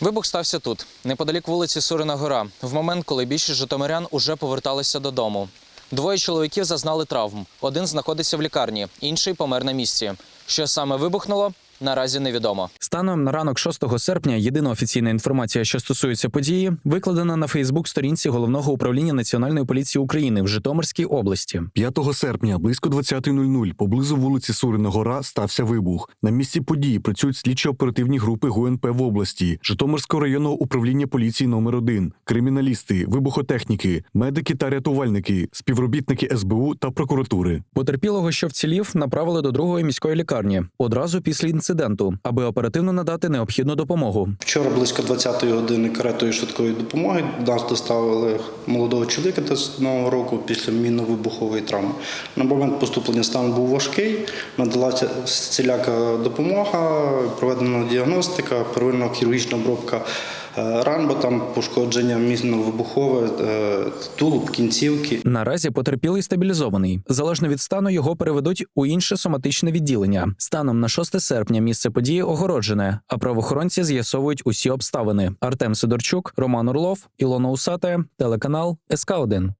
Вибух стався тут, неподалік вулиці Сурина Гора, в момент, коли більшість житомирян уже поверталися додому. Двоє чоловіків зазнали травм. Один знаходиться в лікарні, інший помер на місці. Що саме вибухнуло, наразі невідомо. Станом на ранок 6 серпня єдина офіційна інформація, що стосується події, викладена на Фейсбук-сторінці головного управління Національної поліції України в Житомирській області. 5 серпня близько 20.00 поблизу вулиці Сурина Гора стався вибух. На місці події працюють слідчо-оперативні групи ГУНП в області, Житомирського районного управління поліції номер 1 криміналісти, вибухотехніки, медики та рятувальники, співробітники СБУ та прокуратури. Потерпілого, що вцілів, направили до другої міської лікарні одразу після інциденту, аби оперативно надати необхідну допомогу. Вчора близько 20-ї години каретою швидкої допомоги нас доставили молодого чоловіка 31 року після мінно-вибухової травми. На момент поступлення стан був важкий, надалася всіляка допомога, проведена діагностика, первинна хірургічна обробка е, там пошкодження мінно-вибухове, е, тулуб, кінцівки. Наразі потерпілий стабілізований. Залежно від стану його переведуть у інше соматичне відділення. Станом на 6 серпня місце події огороджене, а правоохоронці з'ясовують усі обставини. Артем Сидорчук, Роман Орлов, Ілона Усате, телеканал СК 1